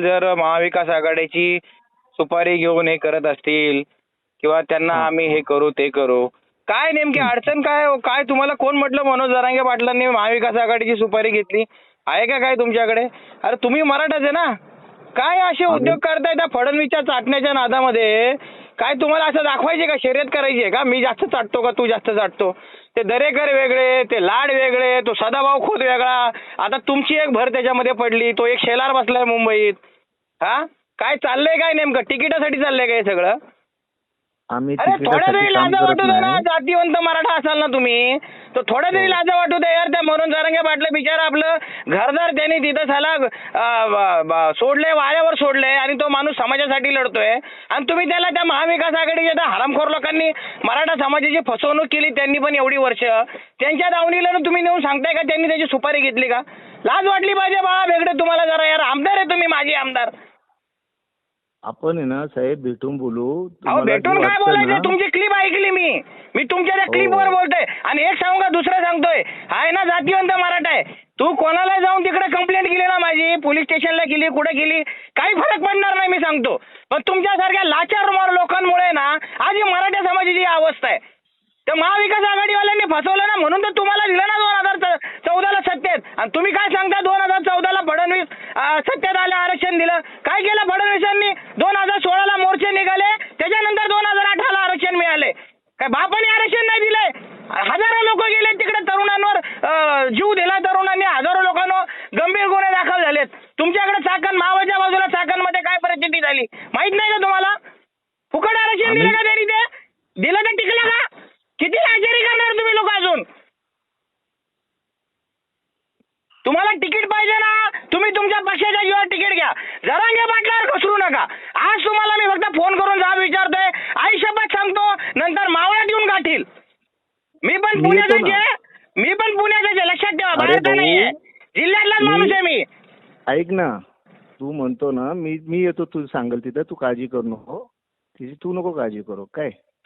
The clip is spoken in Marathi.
जर महाविकास आघाडीची सुपारी घेऊन हे करत असतील किंवा त्यांना आम्ही हे करू ते करू काय नेमकी अडचण काय हो? काय तुम्हाला कोण म्हटलं? मनोज जरांगे पाटलांनी महाविकास आघाडीची सुपारी घेतली. आहे का काय तुमच्याकडे? अरे तुम्ही मराठाच आहे ना. काय असे उद्योग करताय त्या फडणवीसच्या चाटण्याच्या नादामध्ये? काय तुम्हाला असं दाखवायचे का? शर्यत करायची आहे का? मी जास्त चाटतो का? तू जास्त चाटतो? ते दरेकर वेगळे ते लाड वेगळे तो सदाभाऊ खोत वेगळा. आता तुमची एक भर त्याच्यामध्ये पडली तो एक शेलार बसलाय मुंबईत. हा? काय चाललंय काय नेमकं? तिकिटासाठी चाललंय का हे सगळं? आम्ही तिकिटासाठी तरी लाजा वाटू दे ना. जातीवंत मराठा असाल ना तुम्ही. तर थोड्या तरी लाजा वाटू दे यार त्या म्हणून जारंगे पाटलं बिचारा आपलं घरदार त्यांनी तिथं झाला सोडले वाऱ्यावर सोडले आणि तो माणूस समाजासाठी लढतोय. आणि तुम्ही त्याला त्या महाविकास आघाडीच्या त्या हरामखोर लोकांनी मराठा समाजाची फसवणूक केली त्यांनी पण एवढी वर्ष. त्यांच्या दावणीला ना तुम्ही नेऊन सांगताय का त्यांनी त्याची सुपारी घेतली का? लाज वाटली पाहिजे बाळा वेगळे तुम्हाला जरा यार. आमदार आहे तुम्ही माझे आमदार. आपण आहे ना साहेब भेटून बोलू. अहो तुम्हाला जे भेटून काय वाटतं बोलायचं? ना, तुमची क्लिप ऐकली मी. मी तुमच्या त्या हो. क्लिपवर बोलतोय. आणि एक सांगू का दुसरं सांगतोय. आहे ना जातीवंत मराठा आहे. तू कोणाला जाऊन तिकडे कंप्लेंट केली ना माझी? पोलीस स्टेशनला केली कुठे केली? काही फरक पडणार नाही मी सांगतो. पण तुमच्यासारख्या लाचार मार लोकांमुळे ना आज ही मराठा समाजाची ही अवस्था आहे. तर महाविकास आघाडीवाल्यांनी फसवलं ना म्हणून तर तुम्हाला दिलं ना दोन हजार चौदाला सत्तेत. आणि तुम्ही काय सांगता दोन हजार चौदाला फडणवीस अं, सत्तेत आलं आरक्षण दिलं. काय केलं फडणवीसांनी दोन हजार सोळाला मोर्चे निघाले त्याच्यानंतर दोन हजार अठराला आरक्षण मिळाले काय बापाने आरक्षण नाही दिलंय. हजारो लोक गेले तिकडे तरुणांवर जीव दिला तरुणांनी हजारो लोकांना गंभीर गुन्हे दाखल झालेत. तुमच्याकडे चाकण मावाच्या बाजूला चाकणमध्ये काय परिस्थिती झाली? माहीत नाही का तुम्हाला? फुकट आरक्षण दिलं का त्यांनी ते? दिलं तर टिकलं का? किती लाचारी करणार तुम्ही लोक अजून? तुम्हाला तिकीट पाहिजे ना? तुम्ही तुमच्या पक्षाच्या जीवावर तिकीट घ्या. जरांगे पाटलावर मी पण मी येतो पुण्याचाच ना. आहे. मी पण पुण्याचाच आहे. लक्षात ठेवा अरे बाहेरचा भाऊ, नाहीये. जिल्ह्यातलाच मी- माणूस आहे मी. ऐक ना. तू म्हणतो ना मी मी येतो तू सांगेल तिथं. तू काळजी करू नको. तिची तू नको काळजी करू. काय?